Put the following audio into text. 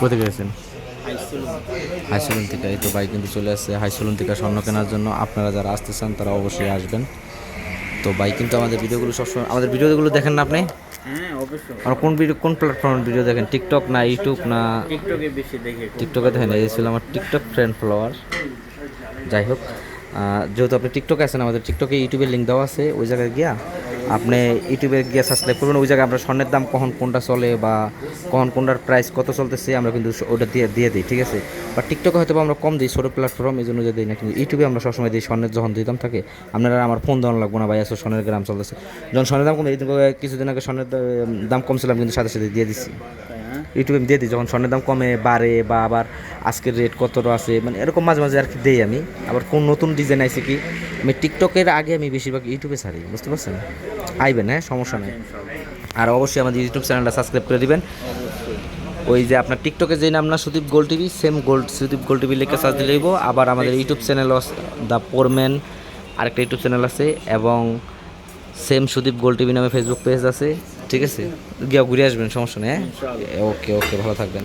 কোথায় গেছেন? হাইসলুন থেকে এই তো বাইক কিন্তু চলে আসছে। হাইসলুন থেকে স্বর্ণ কেনার জন্য আপনারা যারা আসতে চান তারা অবশ্যই আসবেন। তো বাইক কিন্তু আমাদের ভিডিওগুলো সবসময় আমাদের ভিডিওগুলো দেখেন না আপনি? আর কোন ভিডিও কোন প্ল্যাটফর্মের ভিডিও দেখেন? টিকটক না ইউটিউব না টিকটকে বেশি দেখে টিকটকে দেখেন এই ছিল আমার টিকটক ফ্রেন্ড ফলোয়ার যাই হোক যেহেতু আপনি টিকটকে আছেন আমাদের টিকটকে ইউটিউবের লিঙ্ক দেওয়া আছে ওই জায়গায় গিয়া আপনি ইউটিউবে গিয়ে সাবস্ক্রাইব করবেন, ওই জায়গায় আমরা স্বর্ণের দাম কখন কোনটা চলে বা কখন কোনটার প্রাইস কত চলতেছে, আমরা কিন্তু ওটা দিয়ে দিয়ে দিই, ঠিক আছে? বা টিকটকে হয়তো আমরা কম দিই, ছোটো প্ল্যাটফর্ম এই জন্য দিই না, কিন্তু ইউটিউবে আমরা সবসময় দিই স্বর্ণের, যখন দিতাম থাকে, আপনারা আমার ফোন দেওয়ানো লাগবো না ভাই আসো স্বর্ণের গ্রাম চলতেছে। যখন স্বর্ণের দাম কমে কিছুদিন আগে স্বর্ণের দাম কমছিলাম কিন্তু সাথে সাথে দিয়ে দিচ্ছি ইউটিউবে দিয়ে দিই, যখন স্বর্ণের দাম কমে, বাড়ে বা আবার আজকের রেট কতটা আছে মানে এরকম মাঝে মাঝে আর কি দেই আমি। আবার কোন নতুন ডিজাইন আছে কি, আমি টিকটকের আগে আমি বেশিরভাগ ইউটিউবে ছাড়ি, বুঝতে পারছেন? আইবেন হ্যাঁ? সমস্যা নেই। আর অবশ্যই আমাদের ইউটিউব চ্যানেলটা সাবস্ক্রাইব করে দিবেন। ওই যে আপনার টিকটকে যে নাম না Sudip gold TV same gold Sudip gold TV লিখে সার্চ দিলে। আবার আমাদের ইউটিউব চ্যানেল দ্য পোরম্যান আরেকটা ইউটিউব চ্যানেল আছে এবং সেম সুদীপ গোল্ড টিভি নামে ফেসবুক পেজ আছে ঠিক আছে? গিয়ে ঘুরে আসবেন সমস্যা নেই হ্যাঁ? ওকে ওকে ভালো থাকবেন।